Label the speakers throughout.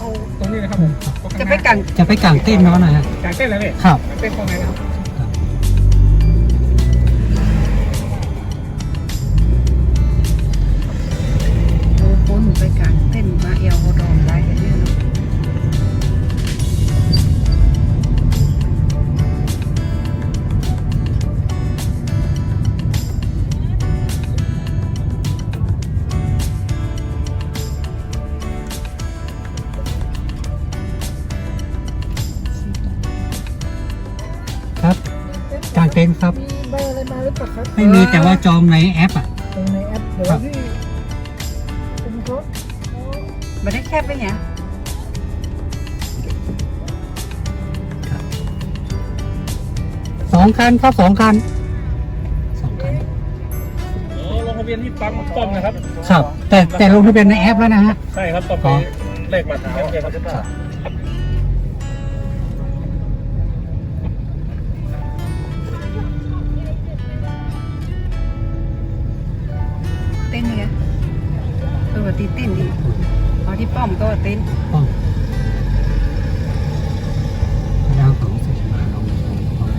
Speaker 1: เข้าตรงนี้
Speaker 2: นะ
Speaker 3: ครับผม
Speaker 1: จะไปกัน
Speaker 2: จะไปกางเต้นท์เขาหน่อยฮะ
Speaker 3: กางเต้นแล้วเนี่ย
Speaker 2: ครับ
Speaker 3: กางเต้นตรงไหนนะครับ
Speaker 1: อะ
Speaker 3: ไรมาหรือเปล่าครับ
Speaker 2: ไม่มีแต่ว่าจองในแอปอะ
Speaker 3: ตรงในแอปเดี๋ยวที่ผมก็
Speaker 1: ไม่ได้แคบไปเนี่ย
Speaker 2: สองคันครับสองคันสองคัน
Speaker 3: อ๋อลงทะเบียนที่ปั๊มป้อมนะครับ
Speaker 2: ครับ แต่แต่ลงทะเบียนในแอปแล้วนะฮะ
Speaker 3: ใช่ครับต่อไป
Speaker 2: อ๋อ
Speaker 3: เลขบัตรโอเคครับ
Speaker 1: ตีเต้นดีเอาที่ป้อมก็เต้น
Speaker 2: ป้องดาวของสุชมาลงตรงป้อง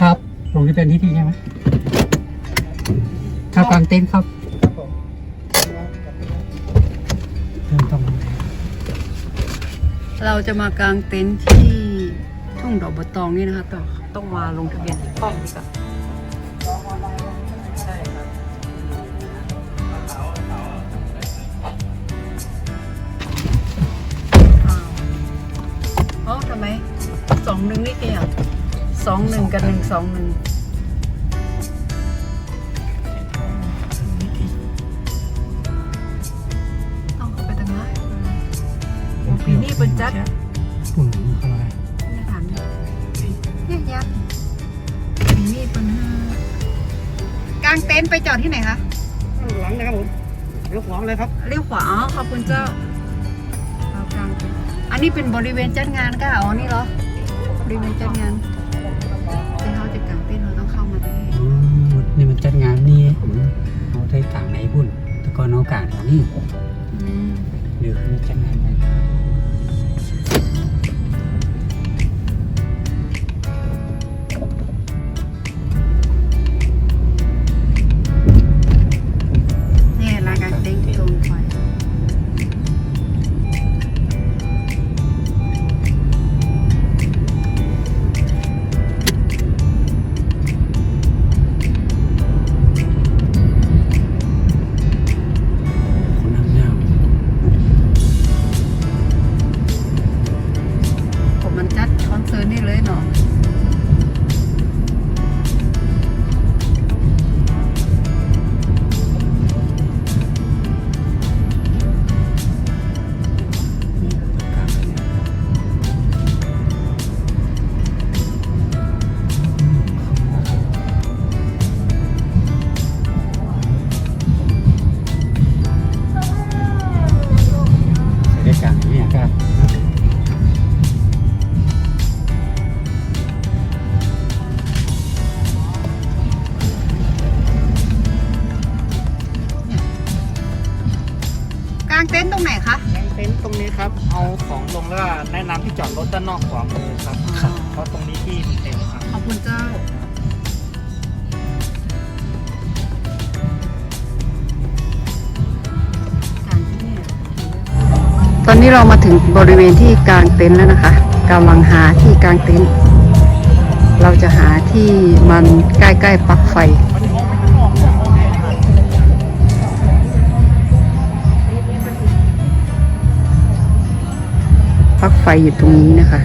Speaker 2: ครับลงทะเบียนที่ที่ใช่ไหม กางเต็นท์ครับ
Speaker 3: ครับผม
Speaker 2: เริ่มต้อง
Speaker 1: เราจะมากางเต็นท์ที่ทุ่งดอกบัวตองนี่นะคะต้องต้องมาลงทะเบียนที่ป้อมดีกว่าอ้าวเอ้าทำไมสองหนึ่งนี่แกอะสองหนึ่งกับหนึ่งสองหนึ่ง จัด
Speaker 2: ปุ่นเขาอะไร
Speaker 1: ไม่ทันเนี่ยยักษ์ปีนี้เป็นกางเต็นท์ไปจอดที่ไหนคะ
Speaker 3: หลังนะครับผมเลี้ยวขวาเลยครับ
Speaker 1: เลี้ยวขวาอ๋อขอบคุณเจ้าเรากางเต็นท์อันนี้เป็นบริเวณจัดงานก็อ๋อนี่เหรอบริเวณจัดงานแต่เขาจะกางเต็นท์เราต้องเข้ามาได้
Speaker 2: อืมนี่มันจัดงานนี่อืมเอาได้ต่างในบุ่นแต่ก่อนเอากาศแถวนี้
Speaker 1: อืม
Speaker 2: เดี๋ยวคือจัดงานไห
Speaker 1: ร
Speaker 3: ถด้านนอกขวามือครับ
Speaker 2: ครับ
Speaker 3: เพราะตรงนี้ที่มันเต็มครับ
Speaker 1: ขอบคุณเจ้า ตอนนี้เรามาถึงบริเวณที่กางเต็นท์แล้วนะคะกำลังหาที่กางเต็นท์เราจะหาที่มันใกล้ๆปลั๊กไฟ ปลั๊กไฟอยู่ตรงนี้นะคะ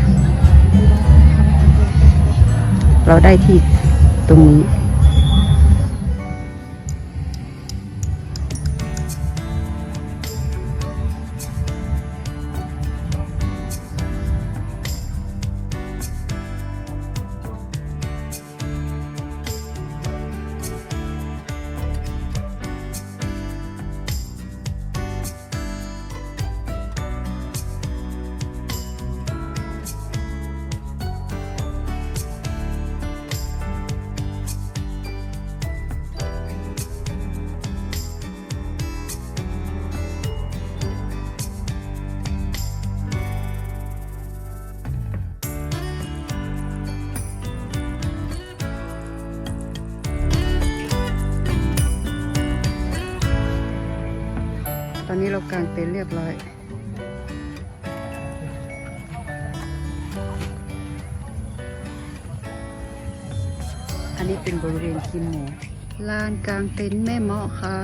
Speaker 1: เราได้ที่ตรงนี้ เรากางเต็นท์เรียบร้อย อันนี้เป็นบริเวณคิมหมูลานกลางเต็นท์แม่เมาะค่ะ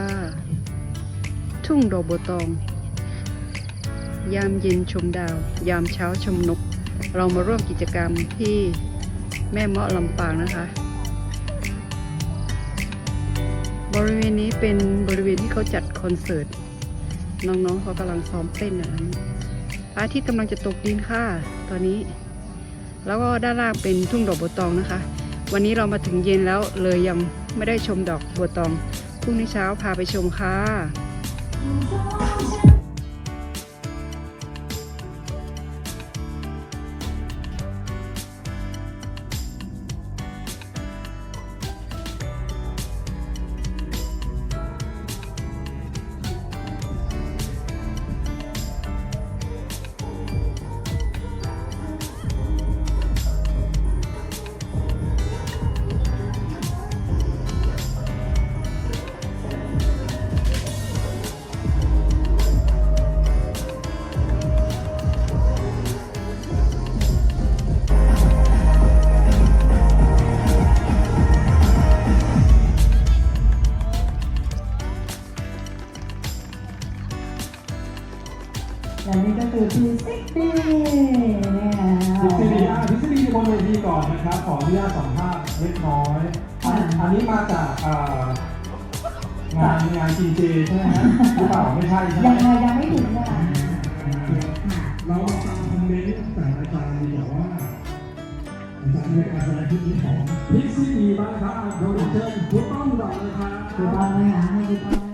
Speaker 1: ทุ่งดอกบัวตอง ยามเย็นชมดาว ยามเช้าชมนก เรามาร่วมกิจกรรมที่แม่เมาะลำปางนะคะบริเวณนี้เป็นบริเวณที่เขาจัดคอนเสิร์ต น้องๆเขากำลังซ้อมเต้นนะพระอาทิตย์กำลังจะตกดินค่ะ ตอนนี้ แล้วก็ด้านล่างเป็นทุ่งดอกบัวตองนะคะ วันนี้เรามาถึงเย็นแล้วเลยยังไม่ได้ชมดอกบัวตองพรุ่งนี้เช้าพาไปชมค่ะ
Speaker 4: และนี่ก็คือพี่ซิกตี้เนี่ย
Speaker 5: ทฤษฎีอะทฤษฎีบนเวทีก่อนนะครับ ขออนุญาตสัมภาษณ์เล็กน้อยอันอันนี้มาจากอ่างานงานจีเจใช่ไหมฮะหรือเปล่าไม่ใช่ใช่ไหม
Speaker 4: ยังไงยังไม่ถึงเลยค่ะ
Speaker 5: เราฟังคอมเมนต์จากอาจารย์ดีกว่าว่าอาจารย์ในการแสดงที่นี้ของทฤษฎีบ้างครับเราเชิญคุณต้องก่อนเลยครับ
Speaker 4: คือบ้านไหมคะให้คือบ้านไหม